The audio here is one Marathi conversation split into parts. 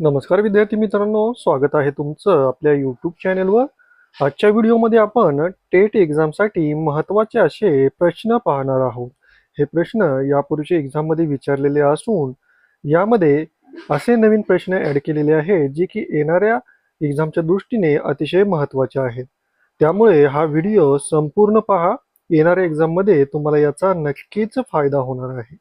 नमस्कार विद्यार्थी मित्रांनो स्वागत आहे तुमचं आपल्या यूट्यूब चॅनेलवर आजच्या व्हिडिओमध्ये आपण टेट एक्झामसाठी महत्त्वाचे असे प्रश्न पाहणार आहोत. हे प्रश्न यापूर्वीच्या एक्झाममध्ये विचारलेले असून यामध्ये असे नवीन प्रश्न ॲड केलेले आहेत जे की येणाऱ्या एक्झामच्या दृष्टीने अतिशय महत्त्वाचे आहेत. त्यामुळे हा व्हिडिओ संपूर्ण पहा. येणाऱ्या एक्झाममध्ये तुम्हाला याचा नक्कीच फायदा होणार आहे.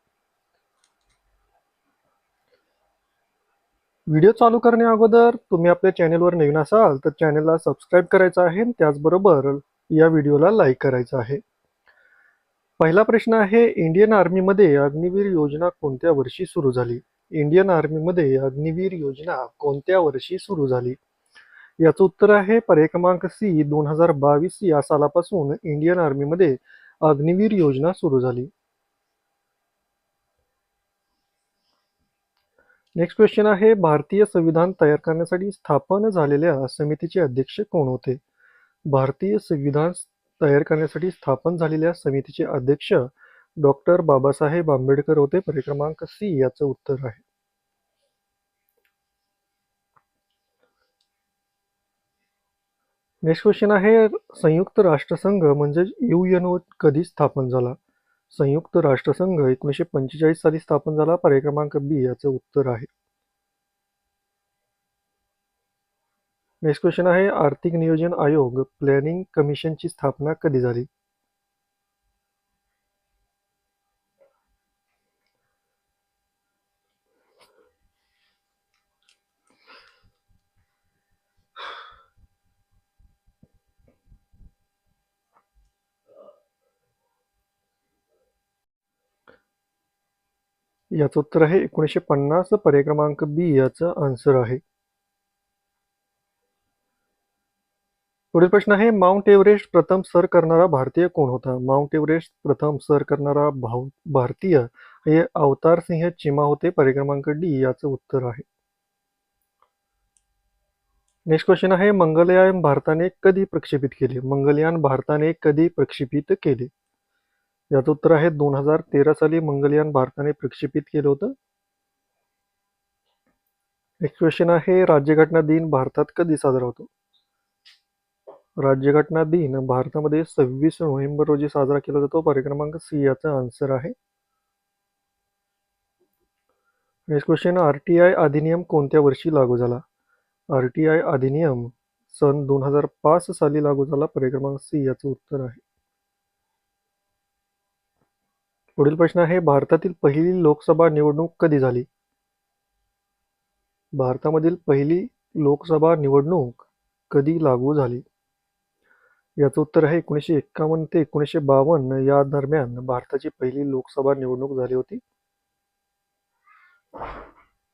व्हिडिओ चालू करण्या अगोदर तुम्ही आपल्या चॅनेलवर नवीन असाल तर चॅनेलला सबस्क्राईब करायचं आहे आणि त्याचबरोबर या व्हिडिओला लाईक करायचं आहे. पहिला प्रश्न आहे इंडियन आर्मीमध्ये अग्निवीर योजना कोणत्या वर्षी सुरू झाली? इंडियन आर्मीमध्ये अग्निवीर योजना कोणत्या वर्षी सुरू झाली? याचं उत्तर आहे पर्याय क्रमांक सी दोन हजार बावीस या सालापासून इंडियन आर्मीमध्ये अग्निवीर योजना सुरू झाली. नेक्स्ट क्वेश्चन आहे भारतीय संविधान तयार करण्यासाठी स्थापन झालेल्या समितीचे अध्यक्ष कोण होते? भारतीय संविधान तयार करण्यासाठी स्थापन झालेल्या समितीचे अध्यक्ष डॉक्टर बाबासाहेब आंबेडकर होते. परिक्रमांक सी याचं उत्तर आहे. नेक्स्ट क्वेश्चन आहे संयुक्त राष्ट्रसंघ म्हणजे युएनओ कधी स्थापन झाला? संयुक्त राष्ट्रसंघ एकोणीसशे पंचेचाळीस साली स्थापन झाला. पर्याय क्रमांक बी याचं उत्तर आहे. नेक्स्ट क्वेश्चन आहे. आर्थिक नियोजन आयोग प्लॅनिंग कमिशनची स्थापना कधी झाली? याचं उत्तर आहे एकोणीसशे पन्नास पर्याय क्रमांक बी याचं आन्सर आहे. पुढील प्रश्न आहे माउंट एव्हरेस्ट प्रथम सर करणारा भारतीय कोण होता? माउंट एव्हरेस्ट प्रथम सर करणारा भाव भारतीय हे अवतार सिंह चिमा होते पर्याय क्रमांक डी याचं उत्तर आहे. नेक्स्ट क्वेश्चन आहे मंगलयान भारताने कधी प्रक्षेपित केले? मंगलयान भारताने कधी प्रक्षेपित केले? याचं उत्तर आहे दोन हजार तेरा साली मंगलयान भारताने प्रक्षेपित केलं होतं. नेक्स्ट क्वेश्चन आहे राज्यघटना दिन भारतात कधी साजरा होतो? राज्यघटना दिन भारतामध्ये सव्वीस नोव्हेंबर रोजी साजरा केला जातो. पर्याय क्रमांक सी याचा आन्सर आहे. Next question R T I अधिनियम कोणत्या वर्षी लागू झाला? आर टी आय अधिनियम सन दोन हजार पाच साली लागू झाला. पर्याय क्रमांक सी याचं उत्तर आहे. पुढील प्रश्न आहे भारतातील पहिली लोकसभा निवडणूक कधी झाली? भारतामधील पहिली लोकसभा निवडणूक कधी लागू झाली? याचं उत्तर आहे एकोणीसशे एक्कावन्न ते एकोणीसशे बावन्न या दरम्यान भारताची पहिली लोकसभा निवडणूक झाली होती.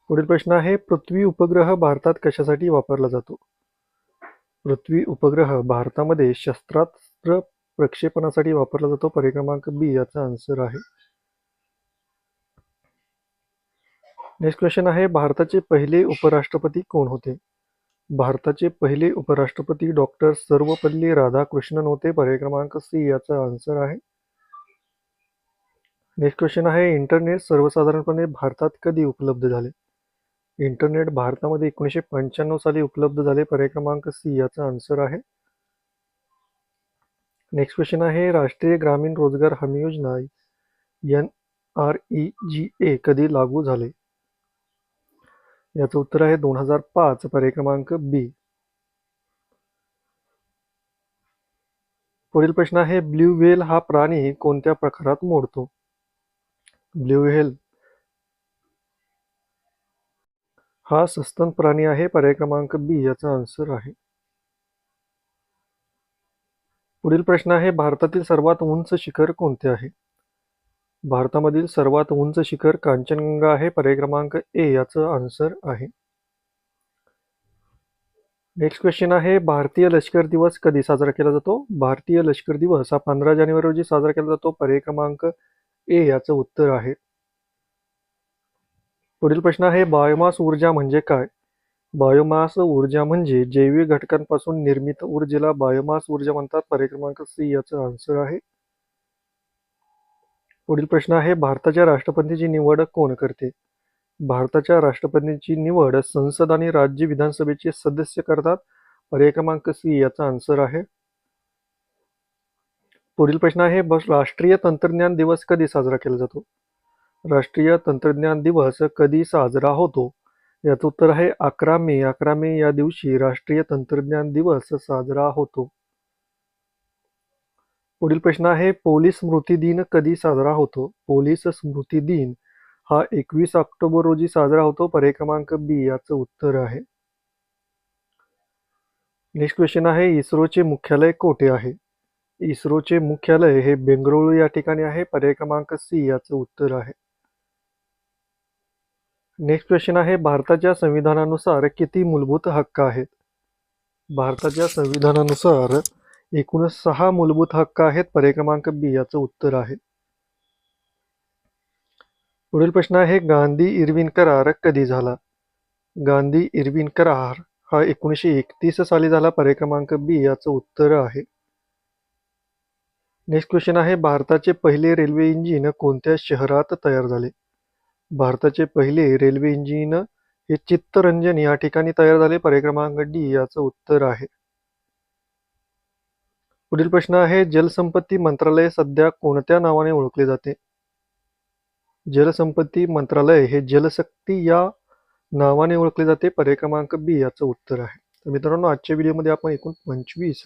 पुढील प्रश्न आहे पृथ्वी उपग्रह भारतात कशासाठी वापरला जातो? पृथ्वी उपग्रह भारतामध्ये शस्त्रास्त्र प्रक्षेपणासाठी वापरला जातो. पर्याय क्रमांक बी याचा आन्सर आहे. नेक्स्ट क्वेश्चन आहे भारताचे पहिले उपराष्ट्रपती कोण होते? भारताचे पहिले उपराष्ट्रपती डॉक्टर सर्वपल्ली राधाकृष्णन होते. पर्याय क्रमांक सी याचा आन्सर आहे. नेक्स्ट क्वेश्चन आहे इंटरनेट सर्वसाधारणपणे भारतात कधी उपलब्ध झाले? इंटरनेट भारतामध्ये एकोणीसशे पंच्याण्णव साली उपलब्ध झाले. पर्याय क्रमांक सी याचा आन्सर आहे. नेक्स्ट क्वेश्चन आहे राष्ट्रीय ग्रामीण रोजगार हमी योजना N R E G A कधी लागू झाले? याचं उत्तर आहे दोन हजार पाच पर्याय क्रमांक बी पुढील प्रश्न आहे ब्ल्यू व्हेल हा प्राणी कोणत्या प्रकारात मोडतो? ब्ल्यू व्हेल हा सस्तन प्राणी आहे पर्याय क्रमांक बी याचा आन्सर आहे. पुढील प्रश्न आहे भारतातील सर्वात उंच शिखर कोणते आहे? भारतामधील सर्वात उंच शिखर कांचनगंगा आहे पर्याय क्रमांक ए याचं आन्सर आहे. नेक्स्ट क्वेश्चन आहे भारतीय लष्कर दिवस कधी साजरा केला जातो? भारतीय लष्कर दिवस हा पंधरा जानेवारी रोजी साजरा केला जातो पर्याय क्रमांक ए याचं उत्तर आहे. पुढील प्रश्न आहे बायोमास ऊर्जा म्हणजे काय? बायोमास ऊर्जा म्हणजे जैविक घटकांपासून निर्मित ऊर्जेला बायोमास ऊर्जा म्हणतात. पर्याय क्रमांक सी याचं आन्सर आहे. पुढील प्रश्न आहे भारताच्या राष्ट्रपतीची निवड कोण करते? भारताच्या राष्ट्रपतींची निवड संसद आणि राज्य विधानसभेचे सदस्य करतात. पर्याय क्रमांक सी याचा आन्सर आहे. पुढील प्रश्न आहे बस राष्ट्रीय तंत्रज्ञान दिवस कधी साजरा केला जातो? राष्ट्रीय तंत्रज्ञान दिवस कधी साजरा होतो? याचं उत्तर आहे अकरा मे अकरा मे या दिवशी राष्ट्रीय तंत्रज्ञान दिवस साजरा होतो. पुढील प्रश्न आहे पोलीस स्मृती दिन कधी साजरा होतो? पोलीस स्मृती दिन हा एकवीस ऑक्टोबर रोजी साजरा होतो पर्याय क्रमांक बी याचं उत्तर आहे. नेक्स्ट क्वेश्चन आहे इस्रोचे मुख्यालय कोठे आहे? इस्रोचे मुख्यालय हे बेंगळुरू या ठिकाणी आहे पर्याय क्रमांक सी याचं उत्तर आहे. नेक्स्ट क्वेश्चन आहे भारताच्या संविधानानुसार किती मूलभूत हक्क आहेत? भारताच्या संविधानानुसार एकूण सहा मूलभूत हक्क आहेत पर्याय क्रमांक बी याचं उत्तर आहे. पुढील प्रश्न आहे गांधी इरविन करार कधी झाला? गांधी इरविन करार हा एकोणीसशे एकतीस साली झाला पर्याय क्रमांक बी याचं उत्तर आहे. नेक्स्ट क्वेश्चन आहे भारताचे पहिले रेल्वे इंजिन कोणत्या शहरात तयार झाले? भारताचे पहिले रेल्वे इंजिन हे चित्तरंजन या ठिकाणी तयार झाले. पर्याय डी याचं उत्तर आहे. पुढील प्रश्न आहे जलसंपत्ती मंत्रालय सध्या कोणत्या नावाने ओळखले जाते? जलसंपत्ती मंत्रालय हे जलशक्ती या नावाने ओळखले जाते. पर्याय क्रमांक बी याचं उत्तर आहे. तर मित्रांनो आजच्या व्हिडिओमध्ये आपण एकूण पंचवीस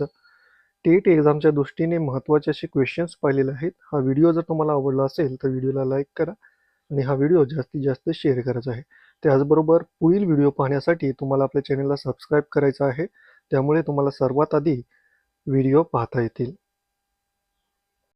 टेट एक्झामच्या दृष्टीने महत्त्वाचे असे क्वेश्चन्स पाहिलेले आहेत. हा व्हिडिओ जर तुम्हाला आवडला असेल तर व्हिडिओला लाईक करा. आणि हा व्हिडिओ जास्तीत जास्त शेअर करायचा आहे. त्याचबरोबर पुढील व्हिडिओ पाहण्यासाठी तुम्हाला आपल्या चॅनलला सबस्क्राईब करायचं आहे. त्यामुळे तुम्हाला सर्वात आधी व्हिडिओ पाहता येतील.